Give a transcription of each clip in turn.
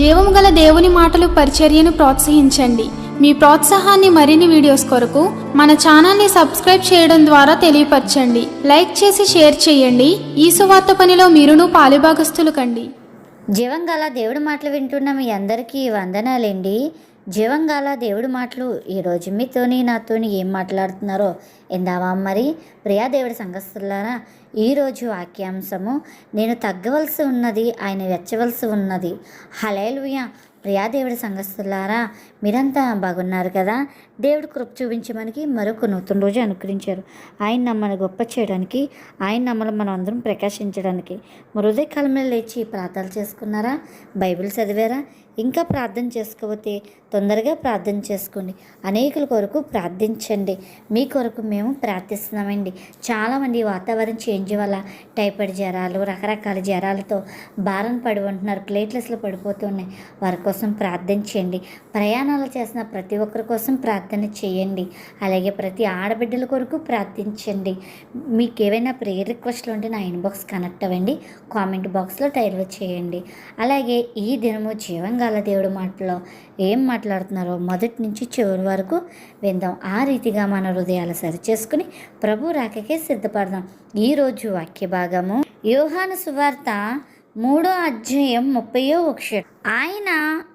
జీవము గల దేవుని మాటలు పరిచర్యను ప్రోత్సహించండి. మీ ప్రోత్సాహాన్ని మరిన్ని వీడియోస్ కొరకు మన ఛానల్ని సబ్స్క్రైబ్ చేయడం ద్వారా తెలియపరచండి. లైక్ చేసి షేర్ చేయండి. ఈ సువార్త పనిలో మీరును పాలుభాగస్తులు కండి. జీవంగాల దేవుడి మాటలు వింటున్న మీ అందరికీ వందనాలండి. జీవంగాల దేవుడి మాటలు ఈరోజు మీతోని నాతోని ఏం మాట్లాడుతున్నారో ఎందావా మరి? ప్రియా దేవుడి సంఘస్థులారా ఈరోజు వాక్యాంశము నేను తగ్గవలసి ఉన్నది ఆయన వెచ్చవలసి ఉన్నది. హలేలుయ ప్రియాదేవుడి సంఘస్థులారా మీరంతా బాగున్నారు కదా? దేవుడు కృప చూపించి మనకి మరొక నూతన రోజు అనుగ్రహించారు. ఆయన నమ్మల్ని గొప్ప చేయడానికి ఆయన నమ్మల్ని మనం అందరం ప్రకాశించడానికి. హృదయ కాలంలో లేచి ప్రార్థనలు చేసుకున్నారా? బైబిల్ చదివారా? ఇంకా ప్రార్థన చేసుకోకపోతే తొందరగా ప్రార్థన చేసుకోండి. అనేకుల కొరకు ప్రార్థించండి. మీ కొరకు మేము ప్రార్థిస్తున్నామండి. చాలామంది వాతావరణం చేంజ్ వల్ల టైఫాయిడ్ జ్వరాలు రకరకాల జ్వరాలతో భారం పడి ఉంటున్నారు. ప్లేట్లెస్లో పడిపోతున్నాయి వారి కోసం ప్రార్థించండి. ప్రయాణం ప్రయాణాలు చేసిన ప్రతి ఒక్కరి కోసం ప్రార్థన చేయండి. అలాగే ప్రతి ఆడబిడ్డల కొరకు ప్రార్థించండి. మీకు ఏవైనా ప్రేయర్ రిక్వెస్ట్లు ఉంటే నా ఇన్బాక్స్ కనెక్ట్ అవ్వండి. కామెంట్ బాక్స్లో టైల్ చేయండి. అలాగే ఈ దినము జీవంగాల దేవుడి మాటలో ఏం మాట్లాడుతున్నారో మొదటి నుంచి చివరి వరకు విందాం. ఆ రీతిగా మన హృదయాలు సరిచేసుకుని ప్రభు రాకకే సిద్ధపడదాం. ఈరోజు వాక్య భాగము యోహాను సువార్త మూడో అధ్యాయం ముప్పయో ఒకటి ఆయన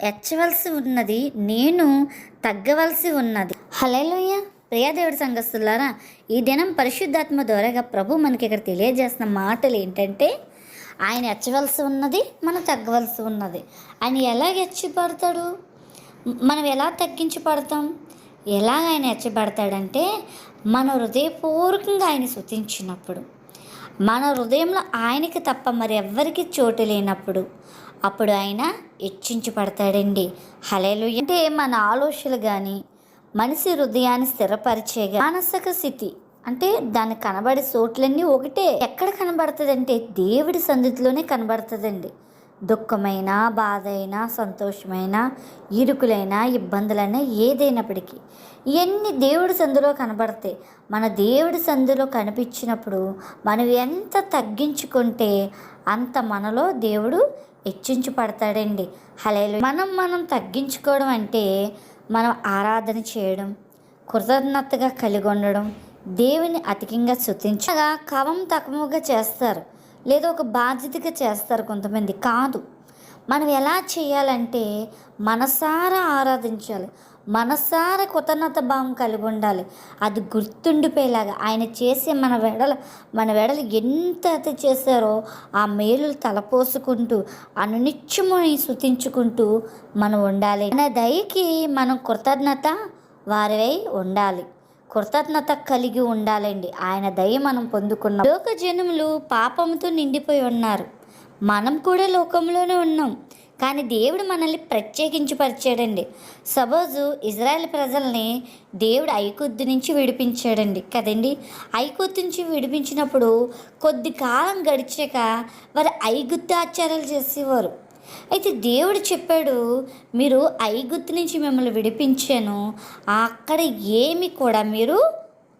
ఎచ్చవలసి ఉన్నది నేను తగ్గవలసి ఉన్నది. హలేలోయ ప్రియాదేవుడి సంఘస్తులారా ఈ దినం పరిశుద్ధాత్మ ద్వారాగా ప్రభు మనకి ఇక్కడ తెలియజేస్తున్న మాటలు ఏంటంటే ఆయన ఎచ్చవలసి ఉన్నది మనం తగ్గవలసి ఉన్నది. ఆయన ఎలా ఎచ్చిపడతాడు మనం ఎలా తగ్గించి పడతాం ఎలా ఆయన ఎచ్చబడతాడంటే మన హృదయపూర్వకంగా ఆయన శుతించినప్పుడు మన హృదయంలో ఆయనకి తప్ప మరి ఎవ్వరికి చోటు లేనప్పుడు అప్పుడు ఆయన హెచ్చించి పడతాడండి హలేలు అంటే మన ఆలోచనలు కానీ మనిషి హృదయాన్ని స్థిరపరిచే మానసిక స్థితి అంటే దాన్ని కనబడే చోట్లన్నీ ఒకటే. ఎక్కడ కనబడుతుందంటే దేవుడి సన్నిధిలోనే కనబడుతుందండి. దుఃఖమైన బాధ అయినా సంతోషమైన ఇరుకులైనా ఇబ్బందులైనా ఏదైనప్పటికీ ఇవన్నీ దేవుడి సందులో కనబడతాయి మన దేవుడి సందులో కనిపించినప్పుడు మనం ఎంత తగ్గించుకుంటే అంత మనలో దేవుడు హెచ్చించి పడతాడండి హలేలు మనం మనం తగ్గించుకోవడం అంటే మనం ఆరాధన చేయడం కృతజ్ఞతగా కలిగి ఉండడం దేవుని అధికంగా శుతించగా కవం తక్కువగా చేస్తారు. లేదా ఒక బాధ్యతగా చేస్తారు కొంతమంది. కాదు. మనం ఎలా చేయాలంటే మనసారా ఆరాధించాలి. మనసార కృతజ్ఞత భావం కలిగి ఉండాలి. అది గుర్తుండిపోయేలాగా ఆయన చేసే మన వెడల మన వెడలు ఎంత అతి చేశారో ఆ మేలులు తలపోసుకుంటూ అనునిత్యముని శుతించుకుంటూ మనం ఉండాలి. మన దయకి మనం కృతజ్ఞత వారివై ఉండాలి. కృతజ్ఞత కలిగి ఉండాలండి. ఆయన దయ మనం పొందుకున్నాం. లోక జనములు పాపంతో నిండిపోయి ఉన్నారు. మనం కూడా లోకంలోనే ఉన్నాం. కానీ దేవుడు మనల్ని ప్రత్యేకించి పరిచాడండి సపోజు ఇజ్రాయెల్ ప్రజల్ని దేవుడు ఐకొద్దు నుంచి విడిపించాడండి. కదండి? ఐకొద్దు నుంచి విడిపించినప్పుడు కొద్ది కాలం గడిచాక వారు ఐగుత్తు ఆచారాలు చేసేవారు. అయితే దేవుడు చెప్పాడు మీరు ఐగుత్తు నుంచి మిమ్మల్ని విడిపించాను. అక్కడ ఏమి కూడా మీరు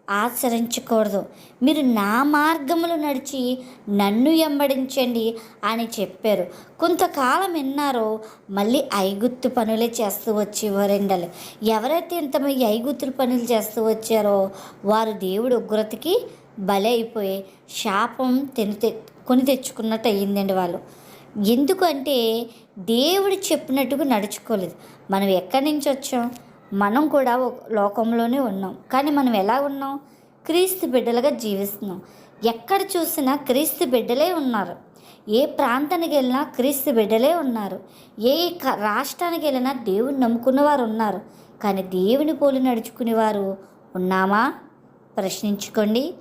ఆచరించకూడదు. మీరు నా మార్గములు నడిచి నన్ను ఎంబడించండి అని చెప్పారు. కొంతకాలం విన్నారో మళ్ళీ ఐగుత్తు పనులే చేస్తూ వచ్చేవారండలు ఎవరైతే ఇంతమంది ఐగుత్తులు పనులు చేస్తూ వచ్చారో వారు దేవుడు ఉగ్రతకి బలి అయిపోయి శాపం తిని తె కొని తెచ్చుకున్నట్టు అయ్యిందండి వాళ్ళు. ఎందుకంటే దేవుడు చెప్పినట్టుగా నడుచుకోలేదు. మనం ఎక్కడి నుంచి వచ్చాం? మనం కూడా ఒక లోకంలోనే ఉన్నాం. కానీ మనం ఎలా ఉన్నాం? క్రీస్తు బిడ్డలుగా జీవిస్తున్నాం. ఎక్కడ చూసినా క్రీస్తు బిడ్డలే ఉన్నారు. ఏ ప్రాంతానికి వెళ్ళినా క్రీస్తు బిడ్డలే ఉన్నారు. ఏ రాష్ట్రానికి వెళ్ళినా దేవుని నమ్ముకున్న వారు ఉన్నారు. కానీ దేవుని పోలి నడుచుకునేవారు ఉన్నామా? ప్రశ్నించుకోండి.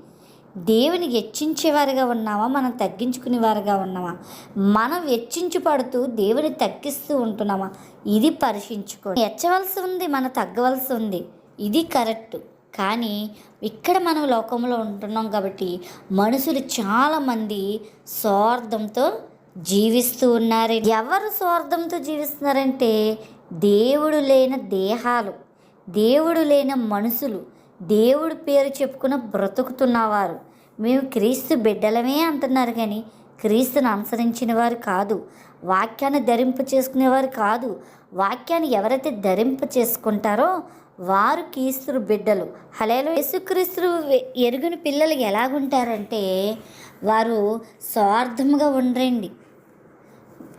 దేవుని హెచ్చించేవారుగా ఉన్నామా మనం తగ్గించుకునేవారుగా ఉన్నామా మనం హెచ్చించి పడుతూ దేవుని తగ్గిస్తూ ఉంటున్నామా? ఇది పరీక్షించుకో హెచ్చవలసి ఉంది మనం తగ్గవలసి ఉంది. ఇది కరెక్ట్. కానీ ఇక్కడ మనం లోకంలో ఉంటున్నాం కాబట్టి మనుషులు చాలామంది స్వార్థంతో జీవిస్తూ ఉన్నారు ఎవరు స్వార్థంతో జీవిస్తున్నారంటే దేవుడు లేని దేహాలు దేవుడు లేని మనుషులు. దేవుడి పేరు చెప్పుకున్న బ్రతుకుతున్నవారు. మేము క్రీస్తు బిడ్డలమే అంటున్నారు కానీ క్రీస్తును అనుసరించిన వారు కాదు. వాక్యాన్ని ధరింప చేసుకునేవారు కాదు. వాక్యాన్ని ఎవరైతే ధరింప చేసుకుంటారో వారు క్రీస్తు బిడ్డలు. హలేలో యేసుక్రీస్తు ఎరుగుని పిల్లలు ఎలాగుంటారంటే వారు స్వార్థముగా ఉండరండి.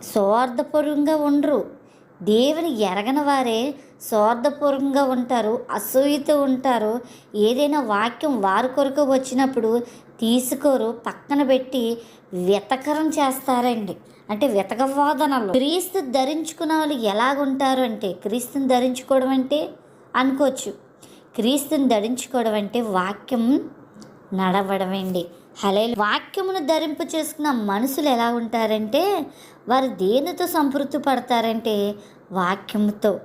స్వార్థపూర్వంగా ఉండరు. దేవుని ఎరగని వారే స్వార్థపూర్వంగా ఉంటారు అసూయతో ఉంటారు. ఏదైనా వాక్యం వారి కొరకు వచ్చినప్పుడు తీసుకోరు పక్కన పెట్టి వెతకరం చేస్తారండి. అంటే వెతకవాదనలు క్రీస్తు ధరించుకున్న వాళ్ళు ఎలాగుంటారు అంటే క్రీస్తుని ధరించుకోవడం అంటే అనుకోవచ్చు. క్రీస్తుని ధరించుకోవడం అంటే వాక్యం నడవడమండి. హలే వాక్యమును ధరింపు చేసుకున్న మనుషులు ఎలా ఉంటారంటే వారు దేనితో సంతృప్తి పడతారంటే వాక్యంతో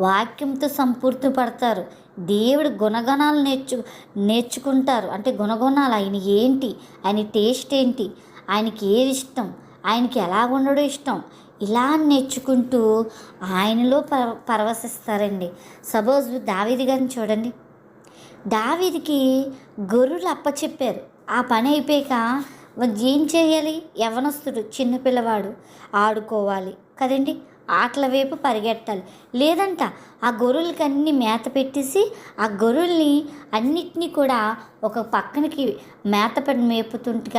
వాక్యంతో సంపూర్తి పడతారు. దేవుడు గుణగణాలు నేర్చు నేర్చుకుంటారు. అంటే గుణగుణాలు ఆయన ఏంటి? ఆయన టేస్ట్ ఏంటి? ఆయనకి ఏది ఇష్టం? ఆయనకి ఎలా ఉండడం ఇష్టం? ఇలా నేర్చుకుంటూ ఆయనలో పర పరవశిస్తారండి. సపోజ్ దావీది గారిని చూడండి. దావీదికి గొర్రెలు అప్పచెప్పారు. ఆ పని అయిపోయాక ఏం చేయాలి? యవనస్తుడు చిన్నపిల్లవాడు ఆడుకోవాలి కదండి. ఆటల వైపు పరిగెట్టాలి. లేదంట ఆ గొర్రెలకి అన్ని మేత పెట్టేసి ఆ గొర్రెల్ని అన్నిటినీ కూడా ఒక పక్కనకి మేత పెట్టి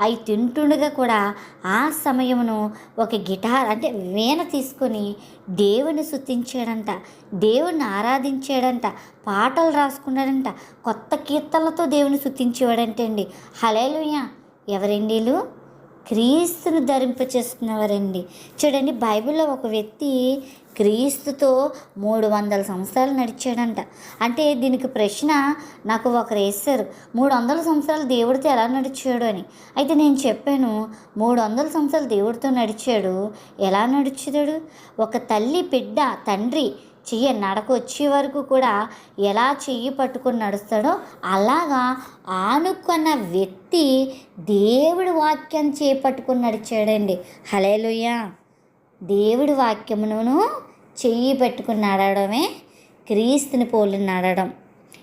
అవి తింటుండగా కూడా ఆ సమయమును ఒక గిటార్ అంటే వీణ తీసుకొని దేవుని శుతించాడంట దేవుణ్ణి ఆరాధించాడంట పాటలు రాసుకున్నాడంట కొత్త కీర్తనలతో దేవుని శుతించేవాడంటే అండి హలేలుయ్య ఎవరండి క్రీస్తును ధరింపచేస్తున్నవారండి చూడండి బైబిల్లో ఒక వ్యక్తి క్రీస్తుతో మూడు వందల సంవత్సరాలు నడిచాడంట. అంటే దీనికి ప్రశ్న నాకు ఒకరు వేస్తారు మూడు వందల సంవత్సరాలు దేవుడితో ఎలా నడిచాడు అని. అయితే నేను చెప్పాను మూడు వందల సంవత్సరాలు దేవుడితో నడిచాడు ఎలా నడిచాడు ఒక తల్లి బిడ్డ తండ్రి చెయ్యి నడక వచ్చే వరకు కూడా ఎలా చెయ్యి పట్టుకొని నడుస్తాడో అలాగా ఆనుకున్న వ్యక్తి దేవుడి వాక్యం చేపట్టుకొని నడిచాడండి. హలేలుయ్య దేవుడి వాక్యమును చెయ్యి పెట్టుకుని నడవడమే క్రీస్తుని పోలి నడడం.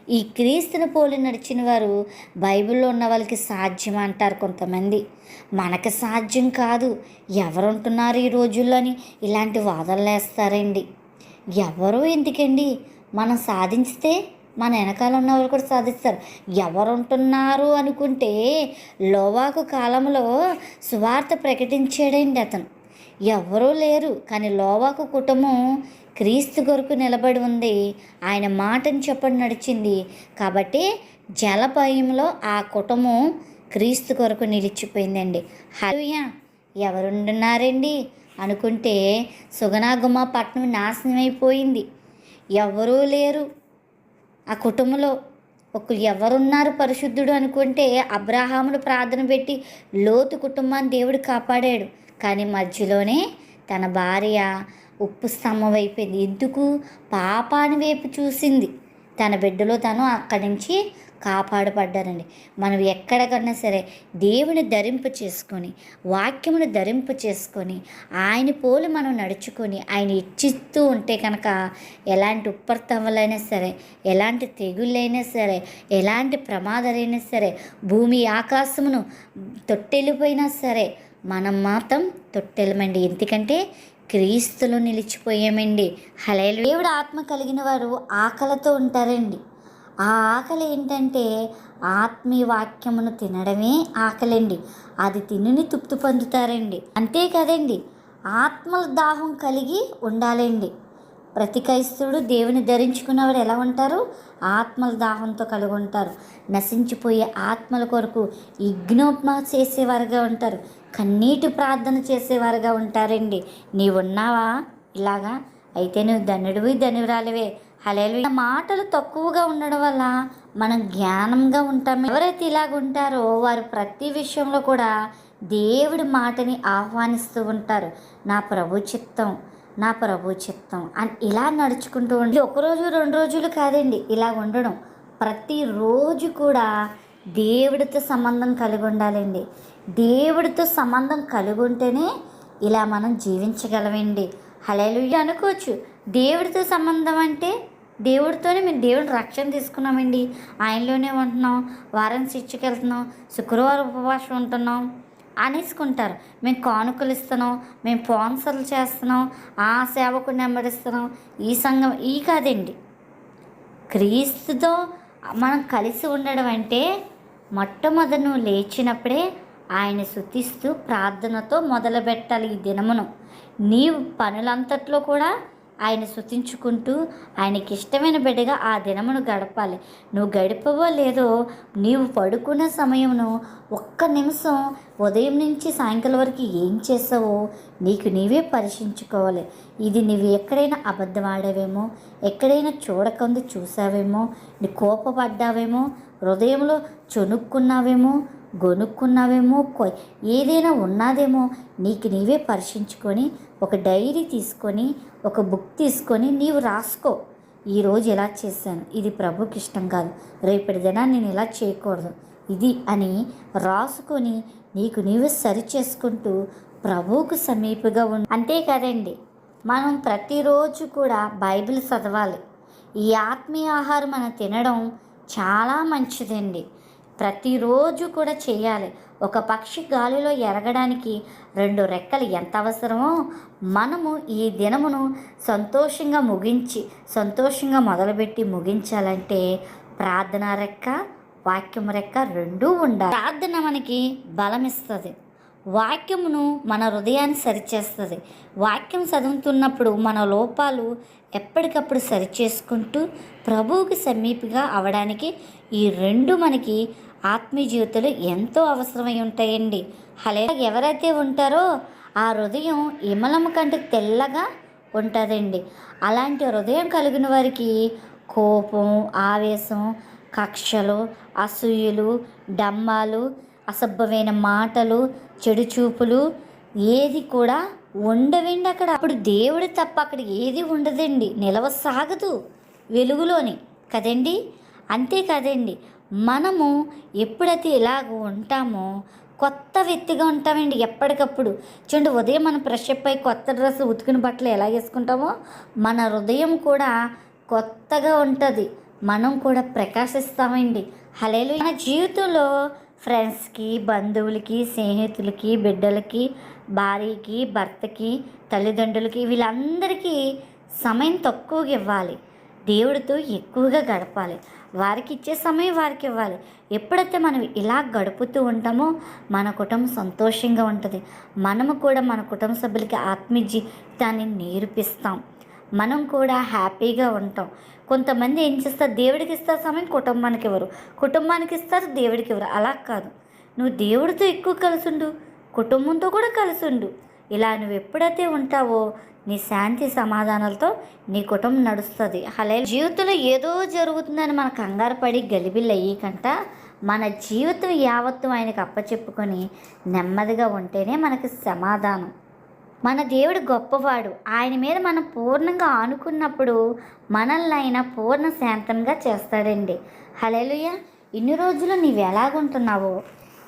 ఈ క్రీస్తుని పోలి నడిచిన వారు బైబిల్లో ఉన్న వాళ్ళకి సాధ్యం అంటారు కొంతమంది. మనకి సాధ్యం కాదు. ఎవరుంటున్నారు ఈ రోజుల్లోని? ఇలాంటి వాదనలు వేస్తారండి ఎవరు ఎందుకండి? మనం సాధించితే మన వెనకాల ఉన్నవారు కూడా సాధిస్తారు. ఎవరుంటున్నారు అనుకుంటే లోవాకు కాలంలో సువార్త ప్రకటించాడండి అతను. ఎవరూ లేరు కానీ లోవాకు కుటుంబం క్రీస్తు కొరకు నిలబడి ఉంది. ఆయన మాటని చెప్పని నడిచింది. కాబట్టి జలపాయంలో ఆ కుటుంబం క్రీస్తు కొరకు నిలిచిపోయిందండి. హలుయా ఎవరుంటున్నారండి? అనుకుంటే సుగనాగుమ్మ పట్నం నాశనమైపోయింది. ఎవరూ లేరు. ఆ కుటుంబంలో ఒకరు ఎవరున్నారు పరిశుద్ధుడు అనుకుంటే అబ్రహాములు ప్రార్థన పెట్టి లోతు కుటుంబాన్ని దేవుడు కాపాడాడు. కానీ మధ్యలోనే తన భార్య ఉప్పు స్తంభం అయిపోయింది ఎందుకు? పాపాన్ని వైపు చూసింది. తన బిడ్డలో తను అక్కడి నుంచి కాపాడబడ్డారండి. మనం ఎక్కడికన్నా సరే దేవుని ధరింపు చేసుకొని వాక్యమును ధరింపు చేసుకొని ఆయన పోలి మనం నడుచుకొని ఆయన ఇచ్చిస్తూ ఉంటే కనుక ఎలాంటి ఉప్పర్తవ్వలైనా సరే ఎలాంటి తెగుళ్ళైనా సరే ఎలాంటి ప్రమాదాలైనా సరే భూమి ఆకాశమును తొట్టెళ్ళిపోయినా సరే మనం మాత్రం తొట్టెలమండి. ఎందుకంటే క్రీస్తులో నిలిచిపోయామండి. హలేలు దేవుడు ఆత్మ కలిగిన వారు ఆకలితో ఉంటారండి. ఆ ఆకలి ఏంటంటే ఆత్మీయ వాక్యమును తినడమే ఆకలండి. అది తినుని తృప్తి పొందుతారండి. అంతే కదండి ఆత్మల దాహం కలిగి ఉండాలండి. ప్రతి క్రైస్తవుడు దేవుని ధరించుకున్నవాడు ఎలా ఉంటారు? ఆత్మల దాహంతో కలిగి ఉంటారు. నశించిపోయే ఆత్మల కొరకు ఇగ్నోప్మ చేసేవారుగా ఉంటారు. కన్నీటి ప్రార్థన చేసేవారుగా ఉంటారండి. నీవున్నావా? ఇలాగా? అయితే నువ్వు ధనుడివి ధనురాలివే. హలేలు మాటలు తక్కువగా ఉండడం వల్ల మనం జ్ఞానంగా ఉంటాం. ఎవరైతే ఇలాగ ఉంటారో వారు ప్రతి విషయంలో కూడా దేవుడి మాటని ఆహ్వానిస్తూ ఉంటారు. నా ప్రభు చిత్తం నా ప్రభు చిత్తం అని ఇలా నడుచుకుంటూ ఉండి ఒకరోజు రెండు రోజులు కాదండి ఇలా ఉండడం. ప్రతిరోజు కూడా దేవుడితో సంబంధం కలిగి ఉండాలండి. దేవుడితో సంబంధం కలిగి ఉంటేనే ఇలా మనం జీవించగలమండి. హలేలు అనుకోవచ్చు. దేవుడితో సంబంధం అంటే దేవుడితోనే మేము దేవుడి రక్షణ తీసుకున్నామండి. ఆయనలోనే ఉంటున్నాం వారం శిక్షకి వెళ్తున్నాం శుక్రవారం ఉపవాసం ఉంటున్నాం అనేసుకుంటారు. మేము కానుకలు ఇస్తున్నాం మేము స్పాన్సర్లు చేస్తున్నాం ఆ సేవకుని నెంబడిస్తున్నాం ఈ సంఘం ఈ కాదండి. క్రీస్తుతో మనం కలిసి ఉండడం అంటే మొట్టమొదట నువ్వు లేచినప్పుడే ఆయన శుతిస్తూ ప్రార్థనతో మొదలుపెట్టాలి ఈ దినమును. నీవు పనులంతట్లో కూడా ఆయన శుతించుకుంటూ ఆయనకి ఇష్టమైన బిడ్డగా ఆ దినమును గడపాలి. నువ్వు గడిపవో లేదో నీవు పడుకున్న సమయమును ఒక్క నిమిషం ఉదయం నుంచి సాయంకాలం వరకు ఏం చేసావో నీకు నీవే పరీక్షించుకోవాలి. ఇది నువ్వు ఎక్కడైనా అబద్ధం ఆడావేమో ఎక్కడైనా చూడకుంది చూసావేమో నీ కోపపడ్డావేమో హృదయంలో చొనుక్కున్నావేమో గొనుక్కున్నావేమో కొ ఏదైనా ఉన్నాదేమో నీకు నీవే పరీక్షించుకొని ఒక డైరీ తీసుకొని ఒక బుక్ తీసుకొని నీవు రాసుకో. ఈరోజు ఇలా చేశాను? ఇది ప్రభుకి ఇష్టం కాదు. రేపటి దినాన్ని నేను ఇలా చేయకూడదు. ఇది అని రాసుకొని నీకు నీవే సరి చేసుకుంటూ ప్రభువుకు సమీపగా ఉంది అంతే కదండి. మనం ప్రతిరోజు కూడా బైబిల్ చదవాలి. ఈ ఆత్మీయ ఆహారం మనం తినడం చాలా మంచిదండి. ప్రతిరోజు కూడా చేయాలి. ఒక పక్షి గాలిలో ఎరగడానికి రెండు రెక్కలు ఎంత అవసరమో మనము ఈ దినమును సంతోషంగా ముగించి సంతోషంగా మొదలుపెట్టి ముగించాలంటే ప్రార్థన రెక్క వాక్యం రెక్క రెండూ ఉండాలి. ప్రార్థన మనకి బలమిస్తుంది. వాక్యమును మన హృదయాన్ని సరిచేస్తుంది. వాక్యం చదువుతున్నప్పుడు మన లోపాలు ఎప్పటికప్పుడు సరిచేసుకుంటూ ప్రభువుకి సమీపగా అవడానికి ఈ రెండు మనకి ఆత్మీయ జీవితంలో ఎంతో అవసరమై ఉంటాయండి. అలా ఎవరైతే ఉంటారో ఆ హృదయం ఇమలము కంటే తెల్లగా ఉంటుందండి. అలాంటి హృదయం కలిగిన వారికి కోపం ఆవేశం కక్షలు అసూయలు డమ్మాలు అసభ్యమైన మాటలు చెడు చూపులు ఏది కూడా ఉండవండి అక్కడ. అప్పుడు దేవుడు తప్ప అక్కడ ఏది ఉండదండి. నిలవ సాగదు వెలుగులోని. కదండి? అంతే కదండి. మనము ఎప్పుడైతే ఇలాగ ఉంటామో కొత్త వ్యక్తిగా ఉంటామండి ఎప్పటికప్పుడు. చూడండి ఉదయం మనం ఫ్రెష్ అప్ అయి కొత్త డ్రెస్ ఉతికిన బట్టలు ఎలా వేసుకుంటామో మన హృదయం కూడా కొత్తగా ఉంటుంది. మనం కూడా ప్రకాశిస్తామండి. హలేలు మన జీవితంలో ఫ్రెండ్స్కి బంధువులకి స్నేహితులకి బిడ్డలకి భార్యకి భర్తకి తల్లిదండ్రులకి వీళ్ళందరికీ సమయం తక్కువగా ఇవ్వాలి. దేవుడితో ఎక్కువగా గడపాలి. వారికి ఇచ్చే సమయం వారికి ఇవ్వాలి ఎప్పుడైతే మనం ఇలా గడుపుతూ ఉంటామో మన కుటుంబం సంతోషంగా ఉంటుంది. మనము కూడా మన కుటుంబ సభ్యులకి ఆత్మీయజీవితాన్ని నేర్పిస్తాం. మనం కూడా హ్యాపీగా ఉంటాం. కొంతమంది ఏం చేస్తారు? దేవుడికి ఇస్తారు సమయం కుటుంబానికి ఇవ్వరు. కుటుంబానికి ఇస్తారు దేవుడికి ఇవ్వరు. అలా కాదు. నువ్వు దేవుడితో ఎక్కువ కలిసిండు కుటుంబంతో కూడా కలిసి ఉండు. ఇలా నువ్వు ఎప్పుడైతే ఉంటావో నీ శాంతి సమాధానాలతో నీ కుటుంబం నడుస్తుంది. అలా జీవితంలో ఏదో జరుగుతుందని మన కంగారు పడి గలిబిల్లు అయ్యకంట మన జీవితం యావత్తు ఆయనకు అప్పచెప్పుకొని నెమ్మదిగా ఉంటేనే మనకి సమాధానం. మన దేవుడు గొప్పవాడు. ఆయన మీద మనం పూర్ణంగా ఆనుకున్నప్పుడు మనల్ని ఆయన పూర్ణ శాంతంగా చేస్తాడండి. హలేలుయ్య ఇన్ని రోజులు నీవు ఎలాగుంటున్నావో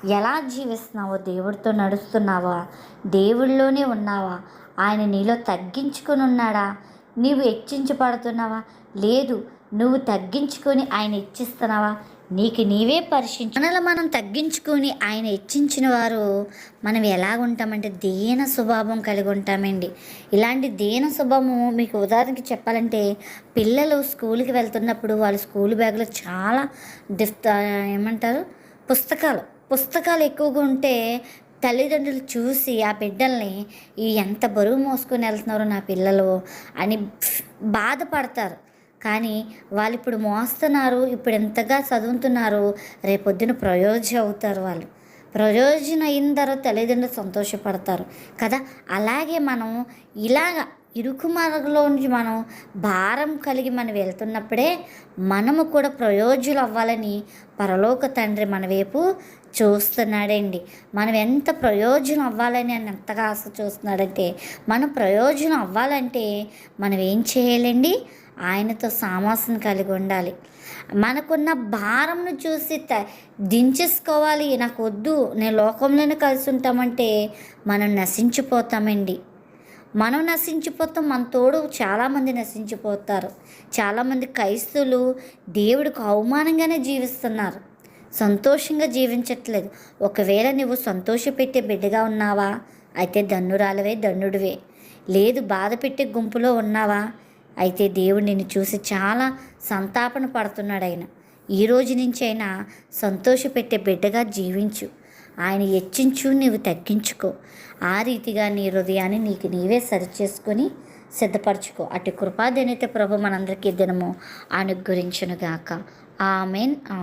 ఎలా జీవిస్తున్నావో దేవుడితో నడుస్తున్నావా? దేవుళ్ళలోనే ఉన్నావా? ఆయన నీలో తగ్గించుకొని ఉన్నాడా? నీవు హెచ్చించబడుతున్నావా? లేదు నువ్వు తగ్గించుకొని ఆయన హెచ్చిస్తున్నావా? నీకు నీవే పరీక్షించు మనలో మనం తగ్గించుకొని ఆయన హెచ్చించిన వారు మనం ఎలా ఉంటామంటే దీన స్వభావం కలిగి ఉంటామండి. ఇలాంటి దీన స్వభావము మీకు ఉదాహరణకి చెప్పాలంటే పిల్లలు స్కూల్కి వెళ్తున్నప్పుడు వాళ్ళ స్కూల్ బ్యాగ్లో చాలా డిఫ్ ఏమంటారు? పుస్తకాలు. పుస్తకాలు ఎక్కువగా ఉంటే తల్లిదండ్రులు చూసి ఆ బిడ్డల్ని ఈ ఎంత బరువు మోసుకొని వెళ్తున్నారో నా పిల్లలు అని బాధపడతారు. కానీ వాళ్ళు ఇప్పుడు మోస్తున్నారు ఇప్పుడు ఎంతగా చదువుతున్నారు రేపొద్దున ప్రయోజనం అవుతారు వాళ్ళు. ప్రయోజనం అయిన తర్వాత తల్లిదండ్రులు సంతోషపడతారు కదా. అలాగే మనం ఇలాగ ఇరుకు మార్గంలో నుంచి మనం భారం కలిగి మనం వెళ్తున్నప్పుడే మనము కూడా ప్రయోజులు అవ్వాలని పరలోక తండ్రి మన వైపు చూస్తున్నాడండి. మనం ఎంత ప్రయోజనం అవ్వాలని అని ఎంతగా ఆశ చూస్తున్నాడంటే మనం ప్రయోజనం అవ్వాలంటే మనం ఏం చేయాలండి? ఆయనతో సామాసం కలిగి ఉండాలి. మనకున్న భారంను చూసి త దించేసుకోవాలి. నాకు వద్దు నేను లోకంలోనే కలిసి ఉంటామంటే మనం నశించిపోతామండి. మనం నశించిపోతాం మన తోడు చాలామంది నశించిపోతారు. చాలామంది క్రైస్తువులు దేవుడికి అవమానంగానే జీవిస్తున్నారు. సంతోషంగా జీవించట్లేదు. ఒకవేళ నువ్వు సంతోషపెట్టే బిడ్డగా ఉన్నావా? అయితే ధన్నురాలవే ధన్నుడివే లేదు బాధ పెట్టే గుంపులో ఉన్నావా? అయితే దేవుడు నిన్ను చూసి చాలా సంతాపన పడుతున్నాడు ఆయన. ఈ రోజు నుంచి అయినా సంతోషపెట్టే బిడ్డగా జీవించు. ఆయన హెచ్చించు నీవు తగ్గించుకో. ఆ రీతిగా నీ హృదయాన్ని నీకు నీవే సరిచేసుకొని సిద్ధపరచుకో. అటు కృపాదనైతే ప్రభు మనందరికీ దినము అనుగ్రహించునుగాక. ఆమెన్